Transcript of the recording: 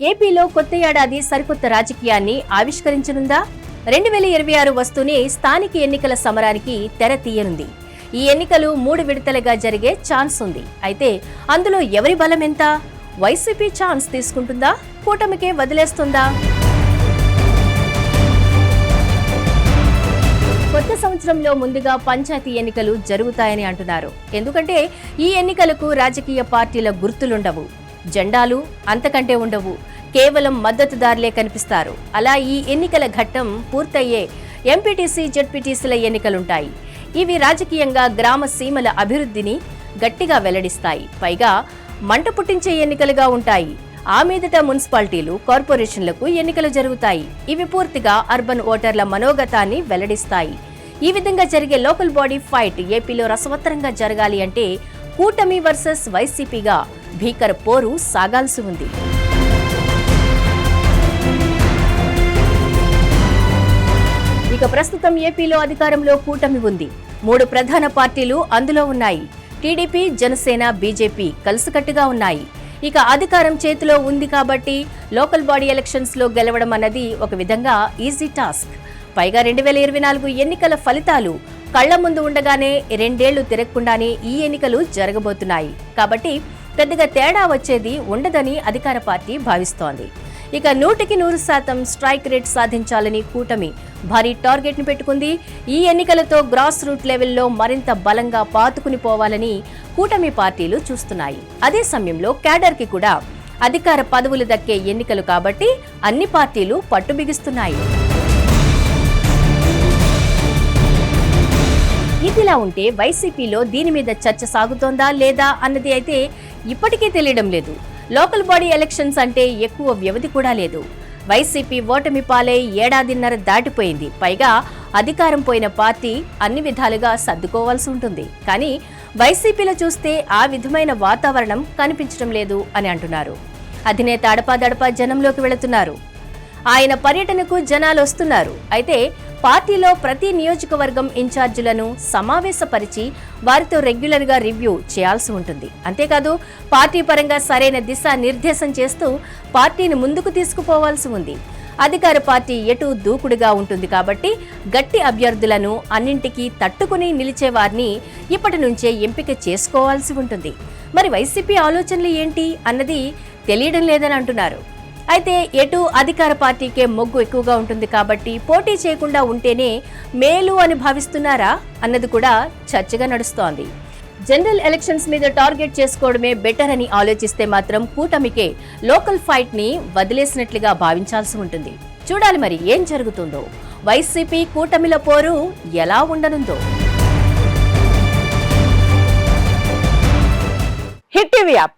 ఏపీలో కొత్త ఏడాది సరికొత్త రాజకీయాన్ని ఆవిష్కరించనుందా? రెండు వేల ఇరవై ఆరు వస్తూనే స్థానిక ఎన్నికల సమరానికి తెర తీయనుంది. ఈ ఎన్నికలు మూడు విడతలుగా జరిగే ఛాన్స్ ఉంది. అయితే అందులో ఎవరి బలం ఎంత? వైసీపీ ఛాన్స్ తీసుకుంటుందా? కూటమికే వదిలేస్తుందా? కొత్త సంవత్సరంలో ముందుగా పంచాయతీ ఎన్నికలు జరుగుతాయని అంటున్నారు. ఎందుకంటే ఈ ఎన్నికలకు రాజకీయ పార్టీల గుర్తులుండవు. జెండాలు అంతకంటే ఉండవు. కేవలం మద్దతుదారులే కనిపిస్తారు. అలా ఈ ఎన్నికల ఘట్టం పూర్తయ్యే ఎంపీటీసీ జెడ్పీటీసీల ఎన్నికలుంటాయి. ఇవి రాజకీయంగా గ్రామ సీమల అభివృద్ధిని గట్టిగా వెల్లడిస్తాయి. పైగా మంట పుట్టించే ఎన్నికలుగా ఉంటాయి. ఆ మీదట మున్సిపాలిటీలు కార్పొరేషన్లకు ఎన్నికలు జరుగుతాయి. ఇవి పూర్తిగా అర్బన్ ఓటర్ల మనోగతాన్ని వెల్లడిస్తాయి. ఈ విధంగా జరిగే లోకల్ బాడీ ఫైట్ ఏపీలో రసవత్తరంగా జరగాలి అంటే కూటమి వర్సెస్ వైసీపీగా భీకర పోరు సాగాల్సి ఉంది. ఇక ప్రస్తుతం ఏపీలో అధికారంలో కూటమి ఉంది. మూడు ప్రధాన పార్టీలు అందులో ఉన్నాయి. టీడీపీ జనసేన బీజేపీ కలిసికట్టుగా ఉన్నాయి. ఇక అధికారం చేతిలో ఉంది కాబట్టి లోకల్ బాడీ ఎలక్షన్స్లో గెలవడం అన్నది ఒక విధంగా ఈజీ టాస్క్. పైగా రెండు వేల ఇరవై నాలుగు ఎన్నికల ఫలితాలు కళ్ళ ముందు ఉండగానే రెండేళ్ళు తిరగకుండానే ఈ ఎన్నికలు జరగబోతున్నాయి. కాబట్టి పెద్దగా తేడా వచ్చేది ఉండదని అధికార పార్టీ భావిస్తోంది. ఇక నూటికి నూరు శాతం స్ట్రైక్ రేట్ సాధించాలని కూటమి భారీ టార్గెట్ని పెట్టుకుంది. ఈ ఎన్నికలతో గ్రాస్ రూట్ లెవెల్లో మరింత బలంగా పాతుకుని పోవాలని కూటమి పార్టీలు చూస్తున్నాయి. అదే సమయంలో క్యాడర్కి కూడా అధికార పదవులు దక్కే ఎన్నికలు కాబట్టి అన్ని పార్టీలు పట్టు ఇదిలా ఉంటే వైసీపీలో దీని మీద చర్చ సాగుతోందా లేదా అన్నది అయితే ఇప్పటికీ తెలియడం లేదు. లోకల్ బాడీ ఎలక్షన్స్ అంటే ఎక్కువ వ్యవధి కూడా లేదు. వైసీపీ ఓటమి పాలై ఏడాదిన్నర దాటిపోయింది. పైగా అధికారం పోయిన పార్టీ అన్ని విధాలుగా సర్దుకోవాల్సి ఉంటుంది. కానీ వైసీపీలో చూస్తే ఆ విధమైన వాతావరణం కనిపించడం లేదు అని అంటున్నారు. అధినేత అడపాదడపా జనంలోకి వెళుతున్నారు. ఆయన పర్యటనకు జనాలు వస్తున్నారు. అయితే పార్టీలో ప్రతి నియోజకవర్గం ఇన్ఛార్జీలను సమావేశపరిచి వారితో రెగ్యులర్గా రివ్యూ చేయాల్సి ఉంటుంది. అంతేకాదు పార్టీ పరంగా సరైన దిశ నిర్దేశం చేస్తూ పార్టీని ముందుకు తీసుకుపోవాల్సి ఉంది. అధికార పార్టీ ఎటు దూకుడుగా ఉంటుంది కాబట్టి గట్టి అభ్యర్థులను అన్నింటికీ తట్టుకుని నిలిచే వారిని ఇప్పటి నుంచే ఎంపిక చేసుకోవాల్సి ఉంటుంది. మరి వైసీపీ ఆలోచనలు ఏంటి అన్నది తెలియడం లేదని అంటున్నారు. అయితే ఎటు అధికార పార్టీకే మొగ్గు ఎక్కువగా ఉంటుంది కాబట్టి పోటీ చేయకుండా ఉంటేనే మేలు అని భావిస్తున్నారా అన్నది కూడా చర్చగా నడుస్తోంది. జనరల్ ఎలక్షన్స్ మీద టార్గెట్ చేసుకోవడమే బెటర్ అని ఆలోచిస్తే మాత్రం కూటమికే లోకల్ ఫైట్ని వదిలేసినట్లుగా భావించాల్సి ఉంటుంది. చూడాలి మరి ఏం జరుగుతుందో. వైసీపీ కూటమిల పోరు ఎలా ఉండనుందో. Hit TV app.